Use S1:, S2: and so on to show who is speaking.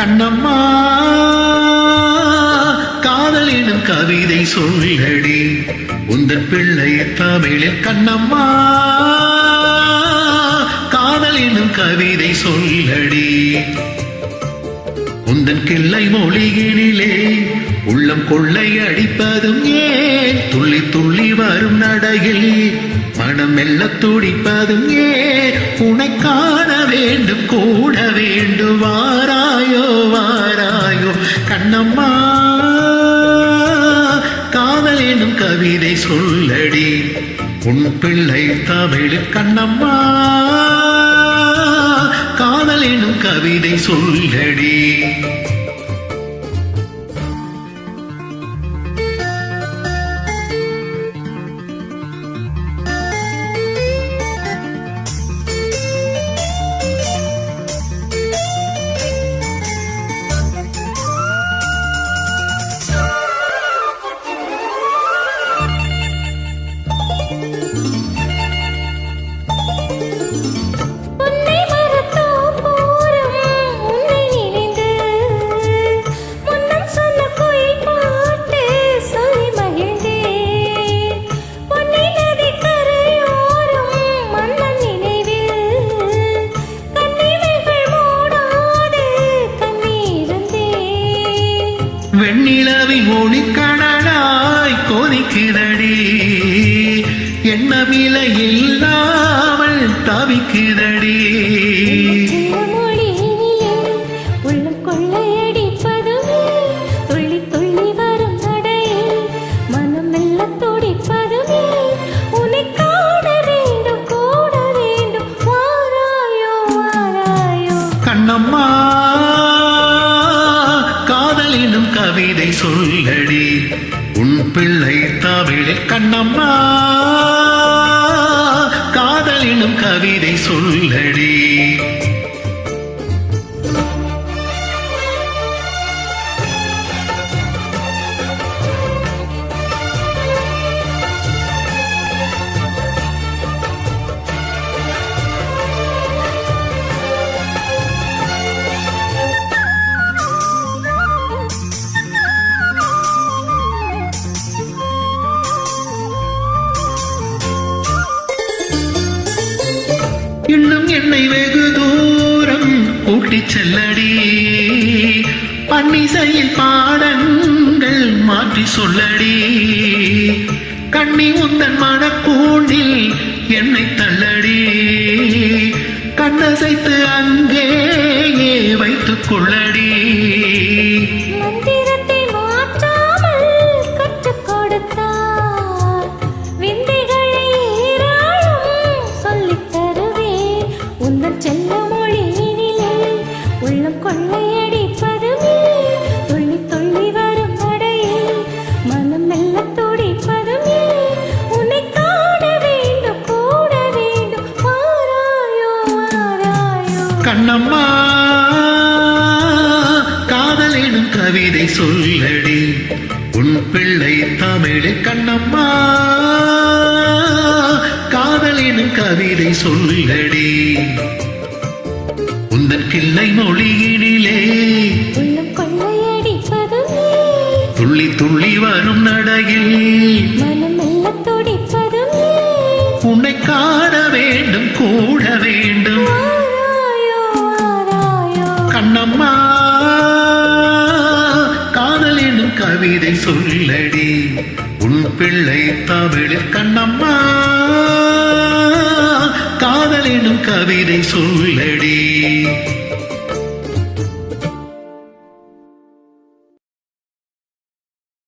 S1: கண்ணம்மா காதல் எனும் கவிதை சொல்லடி. உந்தன் பிள்ளை தமிழில் கண்ணம்மா காதல் எனும் கவிதை சொல்லடி. உந்தன் கிள்ளை மொழியினிலே உள்ளம் கொள்ளை அடிப்பதும் ஏன்? துள்ளி துள்ளி வரும் நடையில் மனம் மெல்ல துடிப்பதும் ஏன்? உனை காண வேண்டும் கூட வேண்டும் வாராயோ வாராயோ கண்ணம்மா காதல் எனும் கவிதை சொல்லடி. உன் பிள்ளை தமிழ் கண்ணம்மா. எனும் கவிதை சொல்லடி.
S2: வேண்டும் வாராயோ வாராயோ
S1: கண்ணம்மா காதல் கவிதை சொல்லடி. உன் பிள்ளை தமிழில் கண்ணம்மா. எனும் கவிதை சொல்லடி. இன்னும் என்னை வெகு தூரம் கூட்டிச் செல்லடி. பன்னிசையில் பாடங்கள் மாற்றி சொல்லடி. கண்ணி உந்தன் மனக்கூண்டில் என்னை தள்ளடி. கண்ணசைத்து அங்கேயே வைத்துக் கொள்ளடி. கண்ணம்மா காதல் எனும் கவிதை சொல்லடி. உன் பிள்ளை தமிழில் கண்ணம்மா காதல் எனும் கவிதை சொல்லடி. உந்தன் கிள்ளை மொழியினிலே துள்ளி துள்ளி வரும் நடையில் உன்னை காண வேண்டும் கூட வேண்டும். கண்ணம்மா காதல் எனும் கவிதை சொல்லடி. உன் பிள்ளை தமிழில் கண்ணம்மா காதல் எனும் கவிதை சொல்லடி.